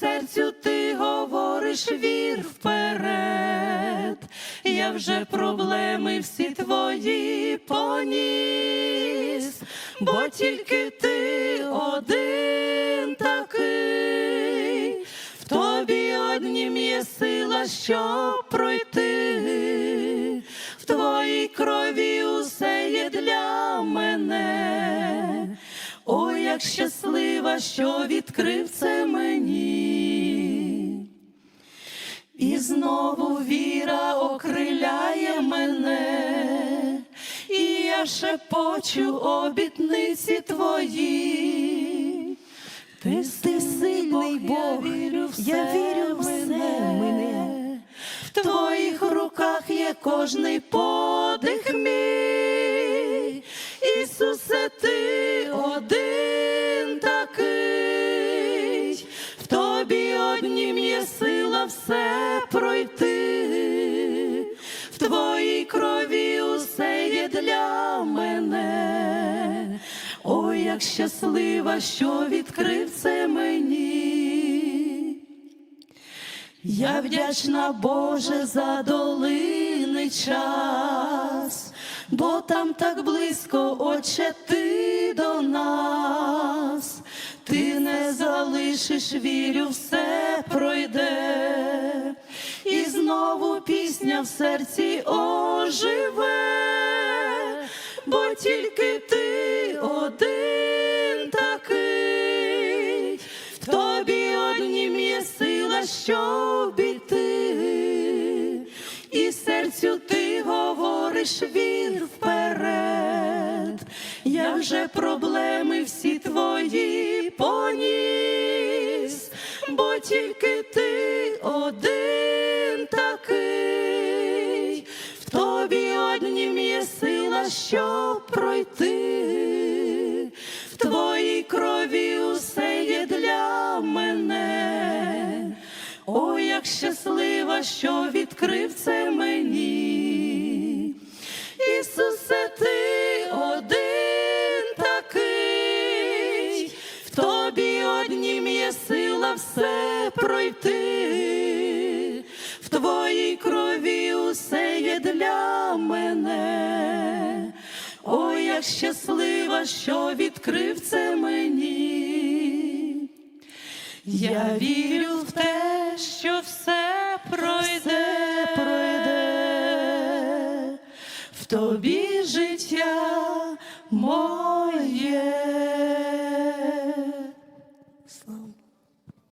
серцю ти говориш вір вперед. Я вже проблеми всі твої поніс, бо тільки ти один такий, в тобі однім є сила, щоб пройти, в твоїй крові усе є для мене. Ой, як щаслива, що відкрив це мені. Знову віра окриляє мене, і я шепочу обітниці твої. Ти, Ти сильний Бог, я вірю, в я вірю, все мине. В твоїх руках є кожний подих мій. Ісусе, ти все пройти, в твоїй крові усе є для мене. Ой, як щаслива, що відкрив це мені. Я вдячна Боже за долини час, бо там так близько, Отче, ти до нас, залишиш, вірю, все пройде, і знову пісня в серці оживе, бо тільки ти один такий, в тобі однім є сила, щоб іти, і серцю ти говориш вір вперед. Я вже проблеми всі твої поніс, бо тільки ти один такий, в тобі однім є сила, щоб пройти, в твоїй крові усе є для мене. Ой, як щаслива, що відкрив це мені. Сила все пройти, в твоїй крові усе є для мене. Ой, як щаслива, що відкрив це мені. Я вірю в те, що все пройде, пройде, в тобі життя моє.